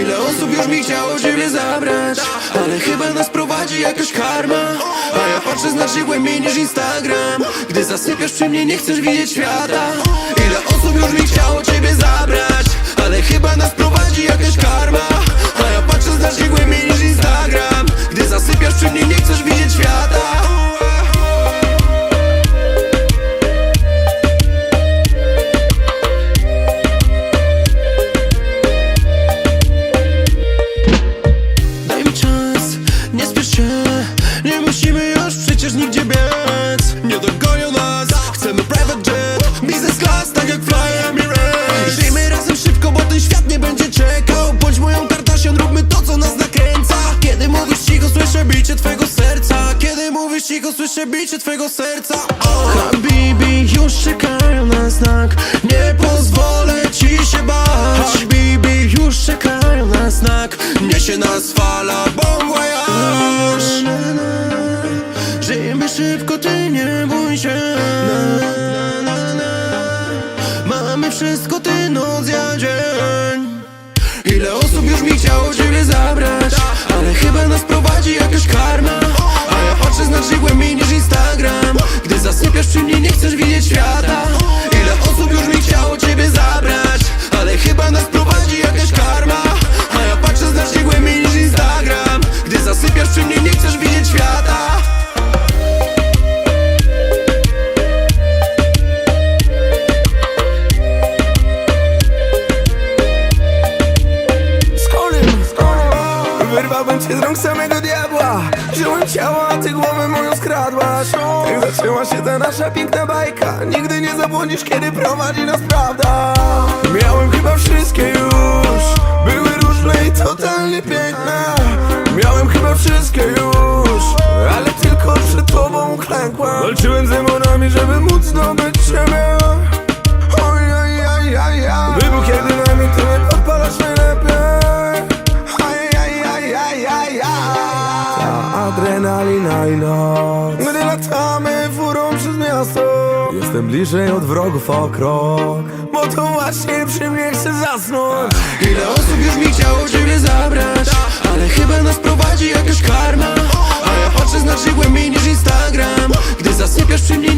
Ile osób już mi chciało ciebie zabrać Ale chyba nas prowadzi jakaś karma. A ja patrzę znacznie głębiej niż Instagram. Gdy zasypiasz przy mnie nie chcesz widzieć świata. Ile osób już mi chciało ciebie zabrać Ale chyba nas prowadzi słyszę bicie twego serca oh. Habibi, już czekają na znak Nie pozwolę ci się bać Habibi, już czekają na znak Niesie nas fala, na, na. Żyjemy szybko, ty nie bój się na, na, na. Mamy wszystko, ty noc, ja dzień Ile osób już mi chciało ciebie zabrać Ale chyba nas prowadzi jakaś karma Ja patrzę znacznie głębiej niż Instagram. Gdy zasypiasz przy mnie nie chcesz widzieć świata. Ile osób już mi chciało ciebie zabrać Ale chyba nas prowadzi jakaś karma. A ja patrzę znacznie głębiej niż Instagram. Gdy zasypiasz przy mnie nie chcesz widzieć świata Wyrwałbym cię z rąk samego diabła. Wziąłem ciało, a ty głowę moją skradłaś. Jak zaczęła się ta nasza piękna bajka. Nigdy nie zabłądzisz, kiedy prowadzi nas prawda. Miałem chyba wszystkie już. Były różne i totalnie piękne. Miałem chyba wszystkie już. Ale tylko przed tobą uklękłem Walczyłem z demonami, żeby móc zdobyć adrenalina i noc. Gdy latamy furą przez miasto. Jestem bliżej od wrogów o krok. Bo to właśnie przy mnie chcę zasnąć. Ile osób już mi chciało ciebie zabrać? Ale chyba nas prowadzi jakaś karma. A ja patrzę znacznie głębiej niż Instagram. Gdy zasypiasz przy mnie